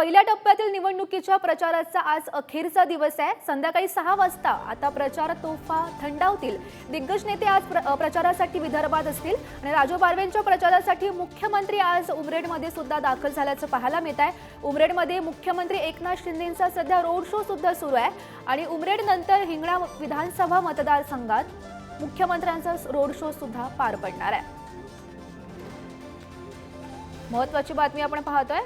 पहिल्या टप्प्यातील निवडणुकीच्या प्रचाराचा आज अखेरचा दिवस आहे. संध्याकाळी सहा वाजता आता प्रचार तोफा थंडावतील. दिग्गज नेते आज प्र- प्रचारासाठी विदर्भात असतील आणि राजू बारवेंच्या प्रचारासाठी मुख्यमंत्री आज उमरेडमध्ये सुद्धा दाखल झाल्याचं पाहायला मिळत आहे. उमरेडमध्ये मुख्यमंत्री एकनाथ शिंदेंचा सध्या रोड शो सुद्धा सुरू आहे आणि उमरेड नंतर हिंगणा विधानसभा मतदारसंघात मुख्यमंत्र्यांचा रोड शो सुद्धा पार पडणार आहे. महत्वाची बातमी आपण पाहतोय.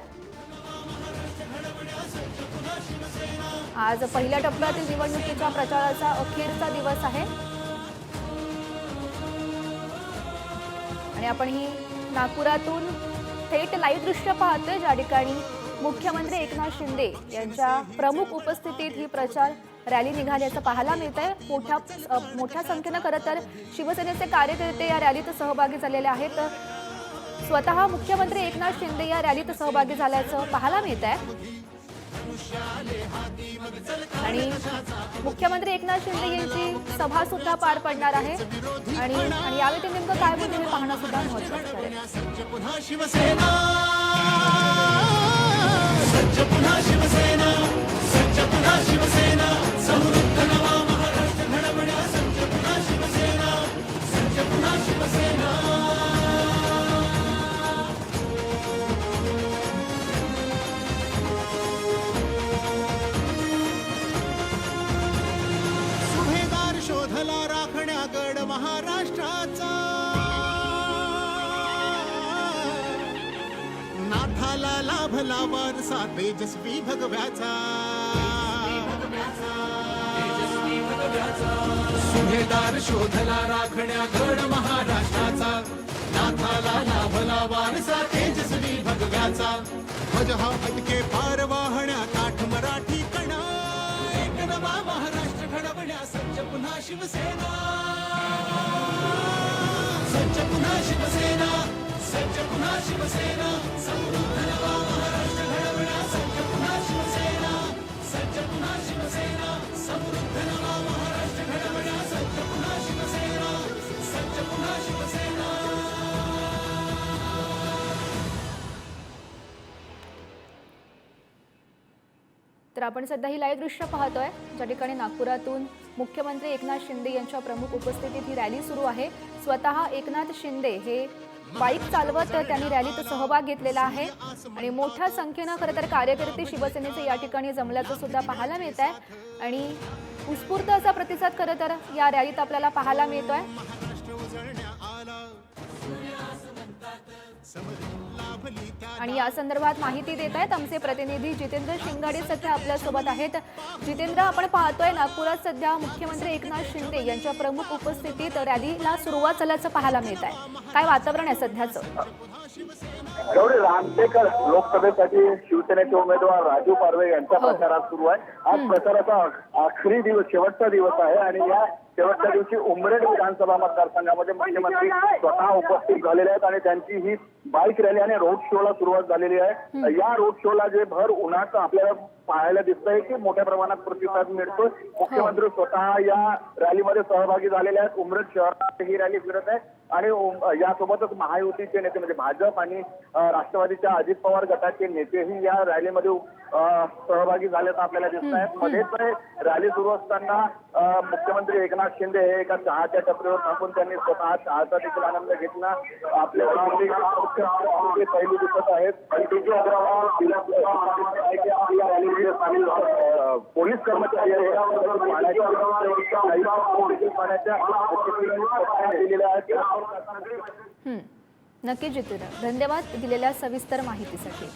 आज पहिल्या टप्प्यातील निवडणुकीच्या प्रचाराचा अखेरचा दिवस आहे. आणि आपण ही नागपुरातून थेट लाईव्ह दृश्य पाहतोय. ज्या ठिकाणी मुख्यमंत्री एकनाथ शिंदे यांच्या प्रमुख उपस्थितीत ही प्रचार रॅली निघाल्याचं पाहायला मिळत आहे मोठ्या मोठ्या संख्येनं खरं तर शिवसेनेचे कार्यकर्ते या रॅलीत सहभागी झालेले आहेत. स्वतः मुख्यमंत्री एकनाथ शिंदे या रॅलीत सहभागी झाल्याचं पाहायला मिळत आहे आणि मुख्यमंत्री एकनाथ शिंदे यांची सभा सुद्धा पार पडणार आहे. आणि आणि यावेळी ते नेमकं काय बोलतील हे पाहणं सुद्धा महत्वाचं आहे. नाथाला लाभला वारसा तेजस्वी भगव्याचा. सुभेदार शोधला राखण्या गड महाराष्ट्राचा. नाथाला लाभला वारसा तेजस्वी भगव्याचा. ध्वज हा पदके पार वाहण्या काठ मराठी कणा. एक नवा महाराष्ट्र घडवण्या सज्ज पुन्हा शिवसेना. सज्ज पुन्हा शिवसेना सज्ज पुन्हा शिवसेना. समृद्ध तर आपण सध्या ही लाईव्ह दृश्य पाहतोय. ज्या ठिकाणी नागपुरातून मुख्यमंत्री एकनाथ शिंदे यांच्या प्रमुख उपस्थितीत ही रॅली सुरू आहे. स्वतः एकनाथ शिंदे हे बाईक चालवत त्यांनी रॅलीत सहभाग घेतलेला आहे. आणि मोठ्या संख्येनं खरं तर कार्यकर्ते शिवसेनेचे या ठिकाणी जमल्याचं सुद्धा पाहायला मिळत आहे आणि उत्स्फूर्त असा प्रतिसाद खरं तर या रॅलीत आपल्याला पाहायला मिळतोय. आणि या संदर्भात माहिती देत आहेत आमचे प्रतिनिधी जितेंद्र शिंगाडे सध्या आपल्यासोबत आहेत. जितेंद्र आपण पाहतोय नागपुरात सध्या मुख्यमंत्री एकनाथ शिंदे यांच्या प्रमुख उपस्थितीत रॅलीला सुरुवात झाल्याचं पाहायला मिळत आहे. काय वातावरण आहे सध्याचं? गौरी रामटेकर लोकसभेसाठी शिवसेनेचे उमेदवार राजू पारवे यांचा हो. प्रचार आज सुरू आहे. आज प्रचाराचा आखरी दिवस शेवटचा दिवस आहे आणि या शेवटच्या दिवशी उमरेड विधानसभा मतदारसंघामध्ये मुख्यमंत्री स्वतः उपस्थित झालेले आहेत आणि त्यांची ही बाईक रॅली आणि रोड शोला सुरुवात झालेली आहे. या रोड शोला जे भर उन्हाचं आपल्याला पाहायला दिसतंय की मोठ्या प्रमाणात प्रतिसाद मिळतोय. मुख्यमंत्री स्वतः या रॅलीमध्ये सहभागी झालेले आहेत. उमरेड शहरात ही रॅली फिरत आहे. आणि यासोबतच महायुतीचे नेते म्हणजे भाजप आणि राष्ट्रवादीच्या अजित पवार गटाचे नेतेही या रॅलीमध्ये सहभागी झाल्याचं आपल्याला दिसत आहेत. मध्येच रॅली सुरू असताना मुख्यमंत्री एकनाथ शिंदे हे एका चहाच्या टपरीवर थांबून त्यांनी स्वतः चहाचा देखील आनंद घेतला. आपल्या पैलू दिसत आहेत. आणि ते जे या रॅलीमध्ये सामील अ, पोलीस कर्मचारी आहेत. पाण्याच्या पाण्याच्या दिलेल्या आहेत. नक्की जितेंद्र. धन्यवाद दिलेल्या सविस्तर माहितीसाठी.